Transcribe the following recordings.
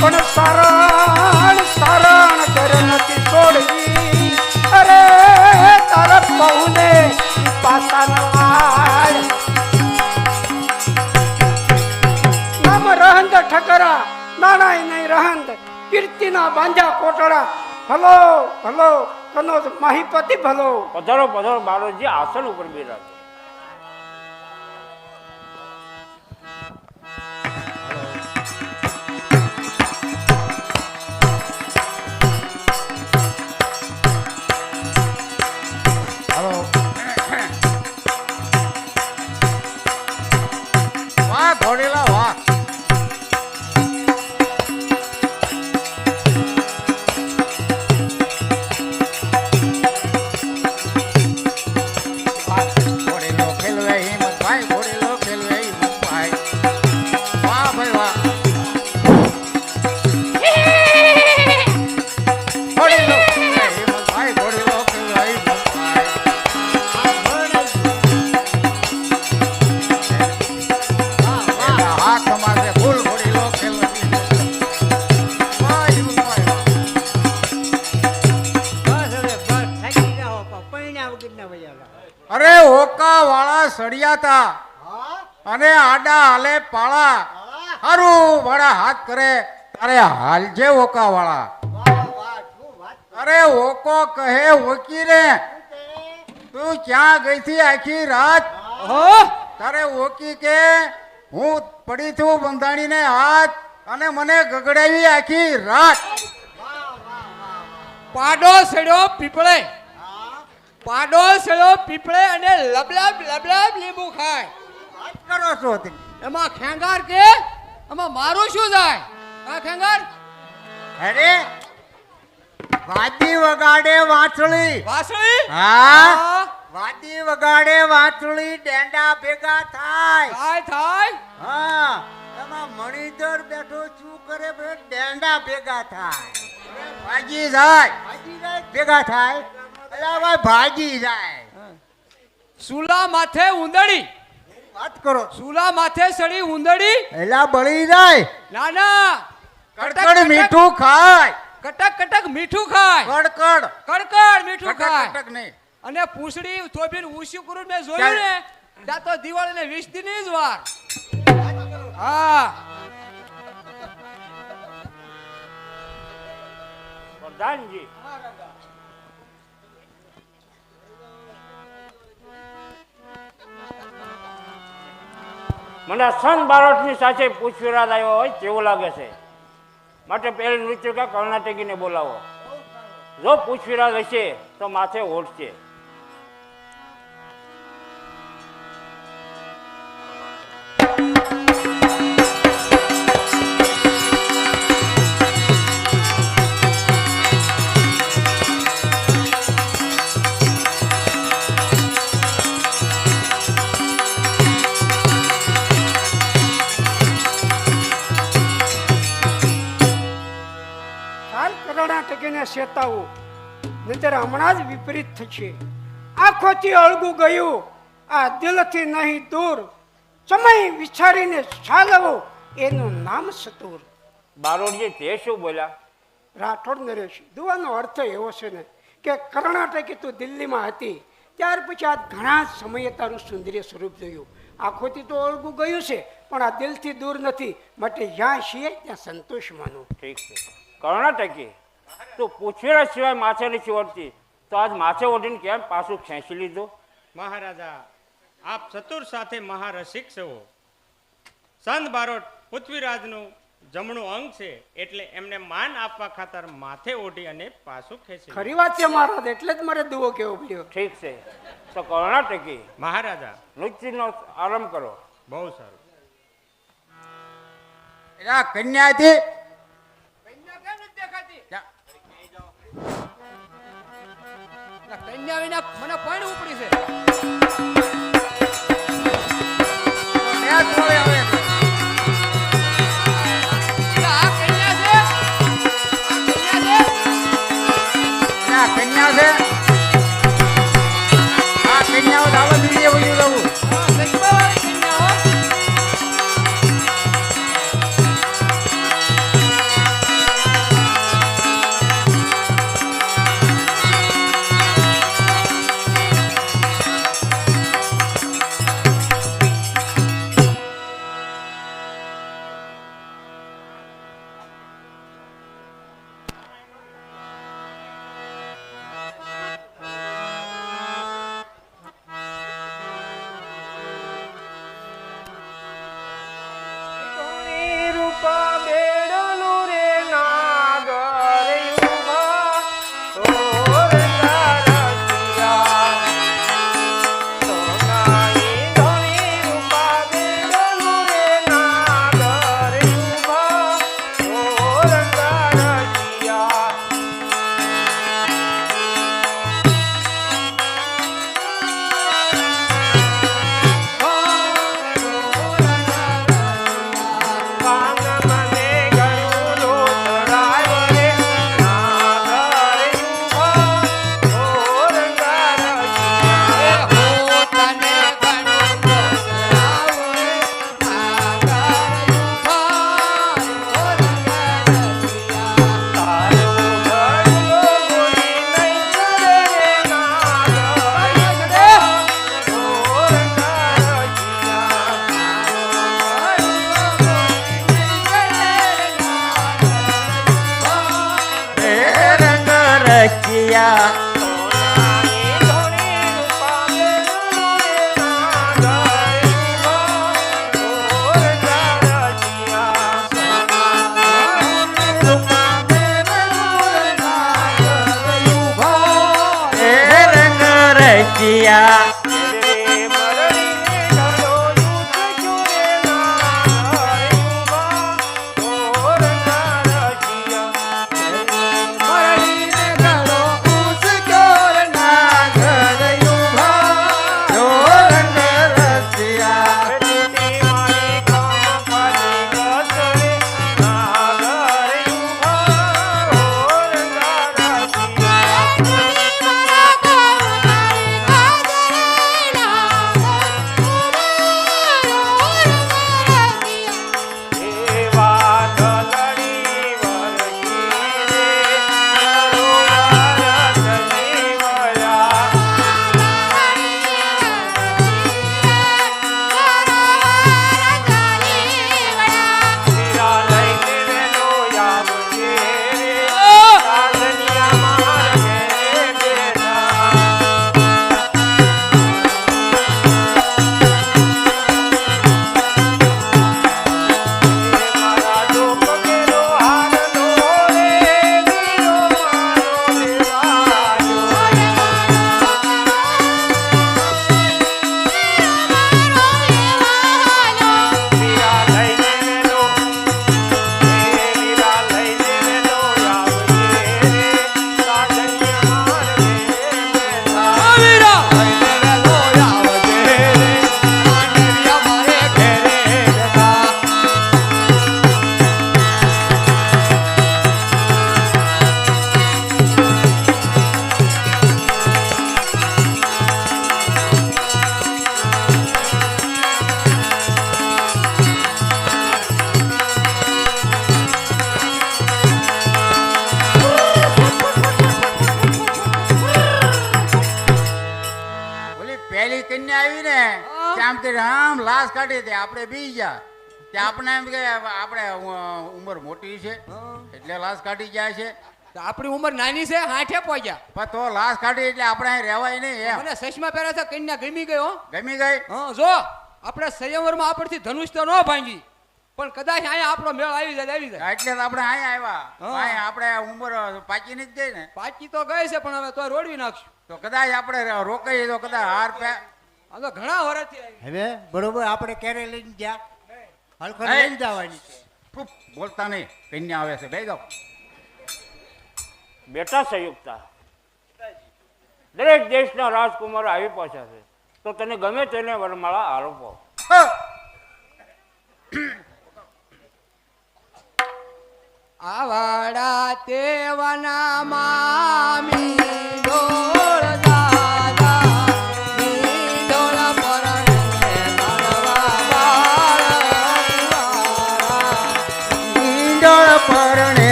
પણ શરણ શરણ કર નથી છોડવી. અરે, તારા બહુને પાસા નામ રહંત ઠકરા, નાણાય નહીં રહંત કીર્તિના બાંધ્યા કોટડા. ભલો ભલો, કનોજ માહિપતિ ભલો. પધારો પધારો, બારોજી, આસન ઉપર બેરાજો હાલે પાળા. હારું વાળા હાથ કરે. તારે હાલ જે ઓકા વાળા અરે ઓકો કહે ઓકી રે તું ક્યાં ગઈ થી આખી રાત? તારે ઓકી કે? હું પડી છું બંધાણીને હાથ અને મને ગગડાવી આખી રાત. પાડો સડ્યો પીપળે. પાડો સડ્યો પીપળે અને લબલાબ લબલાબ લીંબુ ખાય. કરો છો તમે. એમાં ખેંગાર કે? એમાં મારું શું જાય હા ખેંગાર? અરે વાદી વગાડે વાંસળી. વાંસળી? હા? વાદી વગાડે વાંસળી ડેંડા ભેગા થાય. થાય થાય? હા એમાં મણીધર બેઠો શું કરે ભે ડેંડા ભેગા થાય. ભાજી જાય. ભાજી જાય ભેગા થાય. અલા ભાજી જાય. સુલા માથે ઉંદડી. વાત કરો સુલા માથે સડી ઉંદડી. એલા બળી જાય. ના ના. કડકડ મીઠું ખાય. કટક કટક મીઠું ખાય. કડકડ. કડકડ મીઠું ખાય. કટક નહીં. અને પૂછડી થોભીને ઊંચી કરું મેં જોયું ને ત્યાં તો દિવાળી ને વીસ દિન જ વાર. હા. પ્રધાનજી. મને સન બારોટની સાથે પૂછવિરાજ આવ્યો હોય તેવું લાગે છે? માટે પહેલું નૃત્ય કે કર્ણાટકીને બોલાવો. જો પૂછવિરાજ હશે, તો માથે ઓઢશે. ચેતાવું નહીતર હમણાં જ વિપરીત થશે. આંખોથી અળગું ગયું. આ દિલથી નહીં દૂર. સમય વિચારીને ચાલવો એનું નામ સતુર. બારોટજી તે શું બોલ્યા? રાઠોડ નરેશ દુવાનો અર્થ એવો છે ને કે કર્ણાટકી તું દિલ્હીમાં હતી. ત્યાર પછી આ ઘણા સમયે તારું સુંદર્ય સ્વરૂપ જોયું. આંખોથી તો અળગું ગયું છે પણ આ દિલથી દૂર નથી. માટે જ્યાં છીએ ત્યાં સંતોષ માનું. ઠીક છે. કર્ણાટકી તું પૂછેલા સિવાય માથે નથી તો આજ માથે ઓઢીને કેમ પાછું ખેંચી લીધું? મહારાજા આપ ચતુર સાથે મહારસિક છો. સંત બારોટ પૃથ્વીરાજનું જમણું અંગ છે એટલે એમને માન આપવા ખાતર માથે ઓઢી અને પાછું ખેંચી ખરી વાત છે મહારાજ એટલે જ મારે દુવો કેવો પડ્યો. ઠીક છે. તો કર્ણાટકી મહારાજા. નૃત્યનો આરંભ કરો. બહુ સારું. કન્યા હતી કન્યા વિના મને પણ ઉપડી છે. કન્યા છે. આ કન્યાઓ દાવા દીધી એવું જવું કરી આમ લાશ કાઢી હતી આપણે બી ગયા. તે આપણે એમ કે આપણે ઉંમર મોટી છે એટલે લાશ કાઢી જાય છે. તો આપણી ઉંમર નાની છે હાઠે પહોંચ્યા પણ તો લાશ કાઢી એટલે આપણે અહીં રહેવાય નહીં એમ. મને ચશ્મા પહેર્યા છે કન્યા ગમી ગયો ગમી ગઈ? હા જો આપણે સંયમરમાં આપણથી ધનુષ તો ન ભાંગી. પણ કદાચ અહીંયા આપણો મેળ આવી જાય તો આવી જાય. એટલે આપણે અહીંયા આવ્યા. હા. અહીં આપણે ઉંમર પાકી નથી ગઈ ને. પાકી તો ગઈ છે પણ હવે તો રોડવી નાખશું. તો કદાચ આપણે રોકાઈએ તો કદાચ હાર પે આ તો ઘણા વર્ષથી આવી. હવે બરોબર આપણે ક્યારે લઈને ગયા? હલકો લઈને જવાની છે. બોલતા નહીં. કન્યા આવે છે. બે જાઓ. બેટા સંયુક્તા દરેક દેશના રાજકુમાર આવી પહોંચ્યા છે. તો તને ગમે તેને વરમાળા આરોપો. આવાડા તેવના મામી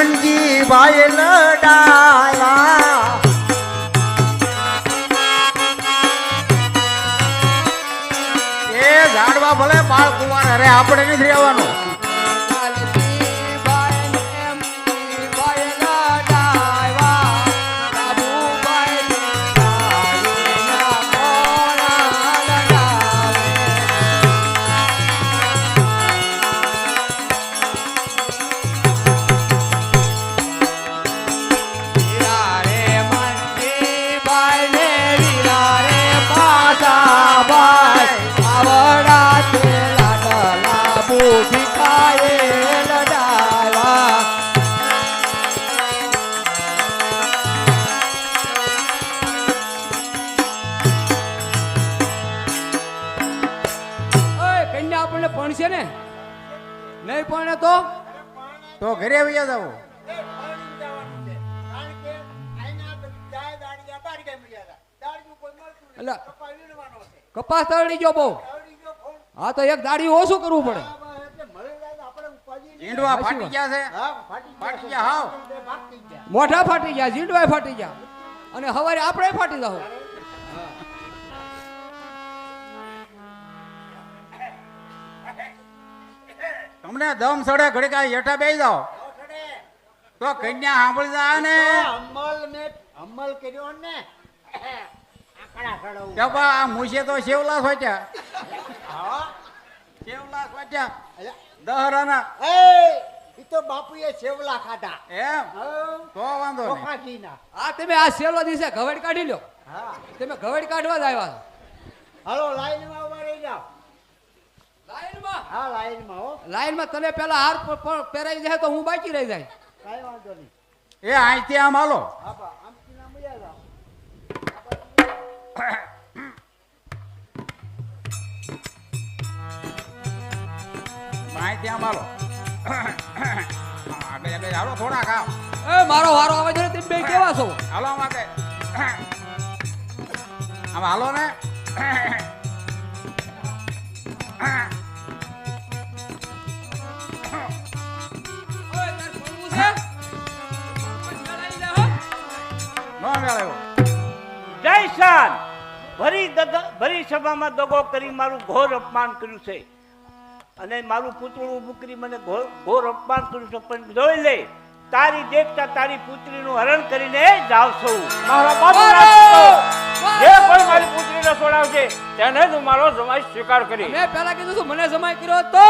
મનજી ભાઈ લડાયા એ ઝાડવા ભલે બાળ કુંવર અરે આપણે નથી રહેવાનું કન્યા છે ને? નહીં પણ તો? તો ઘરે આવી જાવ એટલે કપાસ તળી ગયો બહુ. હા તો એક દાડી ઓછું કરવું પડે. ઝીંડવા ફાટી ગયા છે. ફાટી ગયા હાવ. મોઢા ફાટી ગયા ઝીંડવાય ફાટી ગયા. અને હવારે આપણે ફાટી જાવ તમને દમ સડે ઘડી કાંઈ હેઠા બે જાઓ. તો કન્યા સાંભળી જાય ને. અમલ ને અમલ કર્યો ને. આકડા સડવું કે બા આ મુશે તો શેવલા સોચ્યા શેવલા સોચ્યા દહરાના. એ ઈ તો બાપુએ સેવલા ખાધા. એમ? તો વાંધો નહીં. આ તમે આ શેવલા દિવસે ઘવેડ કાઢી લ્યો. હા. તમે ઘવેડ કાઢવા જ આવ્યા હાલો હાલો લાઈનમાં ઊભા રહી જાઓ. લાઈનમાં? હા લાઈનમાં હો. લાઈનમાં તને પેલા હાર પહેરાઈ જાય તો હું બાકી રહી જાય. કાંઈ વાંધો નહીં. એ અહીંથી આમ હાલો. હા બા આમથી ના મજા જાઓ. આમ હાલો. આગળ આગળ હાલો થોડા ખાવ એ મારો વારો આવે છે તમે બે કેવા છો? હાલો આમ આગળ આમ હાલો ને. નો મેળવ્યો જય શાન. ભરી ભરી સભામાં દગો કરી મારું ઘોર અપમાન કર્યું છે. અને મારું પુતળું ઊભું મને ઘોર ઘોર અપમાન કર્યું છે. પણ જોઈ લે તારી દેખતા તારી પુત્રીનું હરણ કરીને જાવ છું. મારા જે પણ મારી પુત્રીને છોડાવશે તેને જ મારો જમાઈ સ્વીકાર કરી. મેં પેલા કીધું મને જમાઈ કર્યો તો